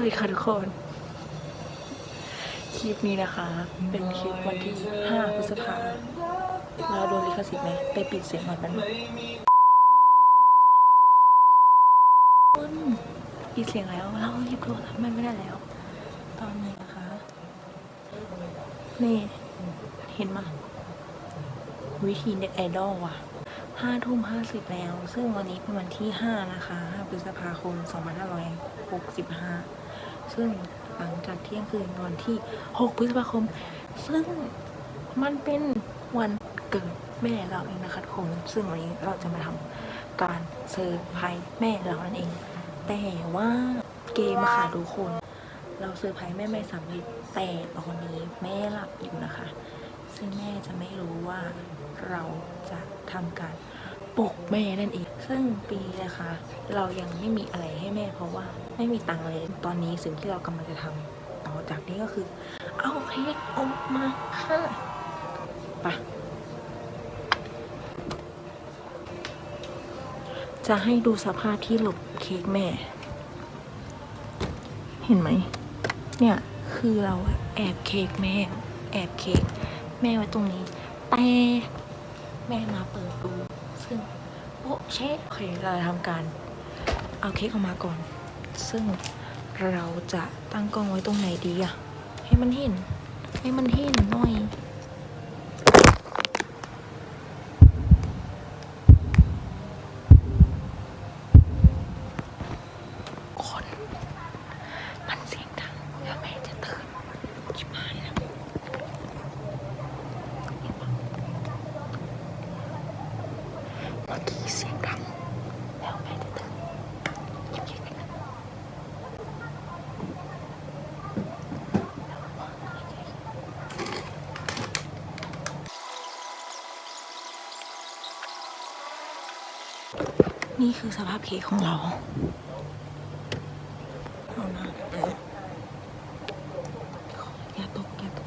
วัสดีค่ะทุกคน คลิปนี้นะคะ เป็นคลิปวันที่ 5 พฤษภาเราโดนลิขสิทธิ์ไหมไปปิดเสียงก่อนมันคุณปิดเสียงแล้วเราหยิบโทรศัพท์มันไม่ได้แล้ว ตอนนี้นะคะ นี่ เห็นมาวิธีเน็ตไอดอลว่ะห้าทุ่มห้าสิบแล้ว ซึ่งวันนี้เป็นวันที่ห้านะคะ5พฤษภาคมสองพันห้าร้อยหกสิบห้า ซึ่งหลังจากเที่ยงคืนวันที่หกพฤษภาคม ซึ่งมันเป็นวันเกิดแม่เราเองนะคะทุกคน ซึ่งวันนี้เราจะมาทำการเซอร์ไพรส์แม่เรานั่นเอง แต่ว่าเกมค่ะทุกคน เราเซอร์ไพรส์แม่ไม่สำเร็จแต่ตอนนี้แม่หลับอยู่นะคะ ซึ่งแม่จะไม่รู้ว่าเราจะทำการ ปลุกแม่นั่นเองซึ่งปีนะคะ เรายังไม่มีอะไรให้แม่ เพราะว่าไม่มีตังค์เลย ตอนนี้สิ่งที่เรากำลังจะทำต่อจากนี้ก็คือ เอาเค้กออกมาค่ะไปะจะให้ดูสภาพที่หลบเค้กแม่ เห็นไหม เนี่ยคือเราแอบเค้กแม่ แอบเค้กแม่ไว้ตรงนี้แต่แม่มาเปิดดู เช็คโอเคเราจะทำการเอาเค้กออกมาก่อน ซึ่งเราจะตั้งกล้องไว้ตรงไหนดีอะให้มันเห็น ให้มันเห็นหน่อย คน มันเสียงดังเดี๋ยวแม่จะตื่นชิบหายแล้วเมื่อกี้เสียงดังแล้วแม่จะตื่นเงียบๆไปนะ นี่คือสภาพเค้กของเรา เอานะเอออย่าตกอย่าตก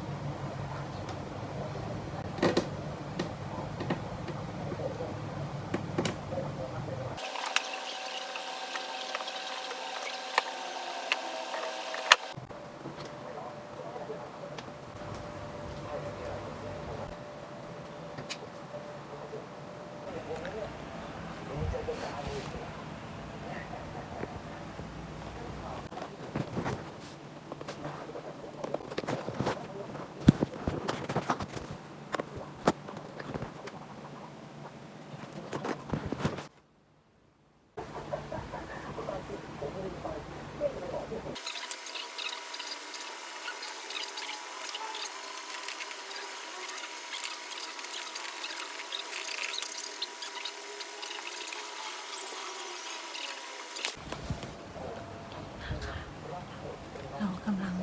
เรากำลัง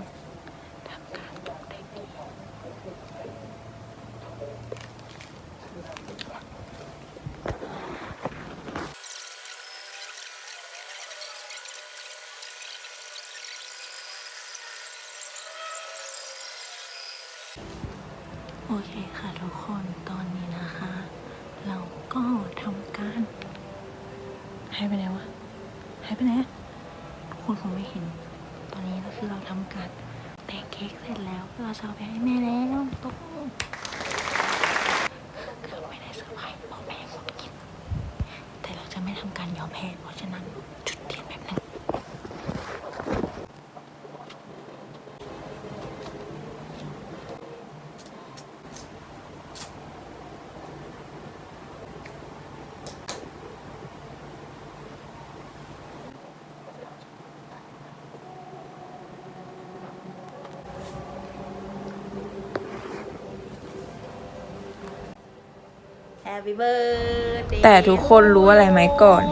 ทำการตกแต่งดี โอเคค่ะทุกคนตอนนี้นะคะ เราก็ทำการหายไปไหนวะหายไปไหนคุณคนคงไม่เห็น ตอนนี้ก็คือเราทำการแต่งเค้กเสร็จแล้ว เราจะเอาไปให้แม่แล้วตุ๊กเกือบไม่ได้เซอร์ไพรส์เพราะแม่งดกิน แต่เราจะไม่ทำการยอมแพ้เพราะฉะนั้นจุดเทียนแบบหนึง Happy birthday แต่ทุกคนรู้อะไรไหมก่อน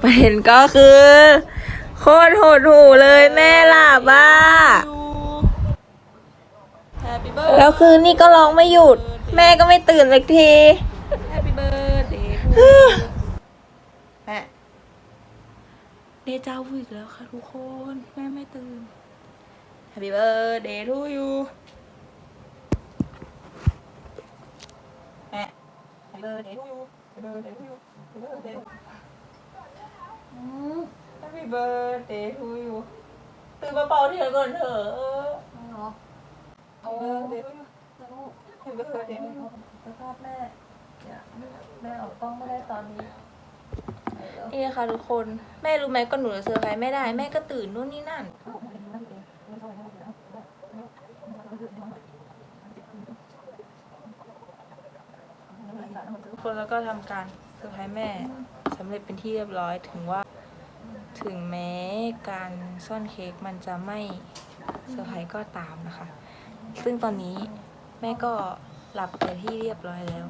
ประเด็นก็คือ โคตรโหดหูเลยแม่หลับอะ Happy birthday แล้วคืนนี่ก็ร้องไม่หยุด แม่ก็ไม่ตื่นสักที Happy birthday แม่เดจาวูอีกแล้วค่ะทุกคน แม่ไม่ตื่น Happy birthday to you แม่ Happy birthday to you Happy birthday to you Happy birthday อืม Happy birthday to you ตื่นมาเป่าเทียนก่อนเถอะเนาะโอ้เดี๋ยวเห็นเบอร์เดี๋ยวสภาพแม่เนี่ยแม่ออกกล้องไม่ได้ตอนนี้นี่ค่ะทุกคน แม่รู้ไหมก็หนูจะเซอร์ไพรส์ไม่ได้ แม่ก็ตื่นนู่นนี่นั่นทุ คนแล้วก็ทำการเซอร์ไพรส์แม่สำเร็จเป็นที่เรียบร้อยถึงว่า ถึงแม้การซ่อนเค้กมันจะไม่เซอร์ไพรส์ก็ตามนะคะ ซึ่งตอนนี้แม่ก็หลับไปที่เรียบร้อยแล้ว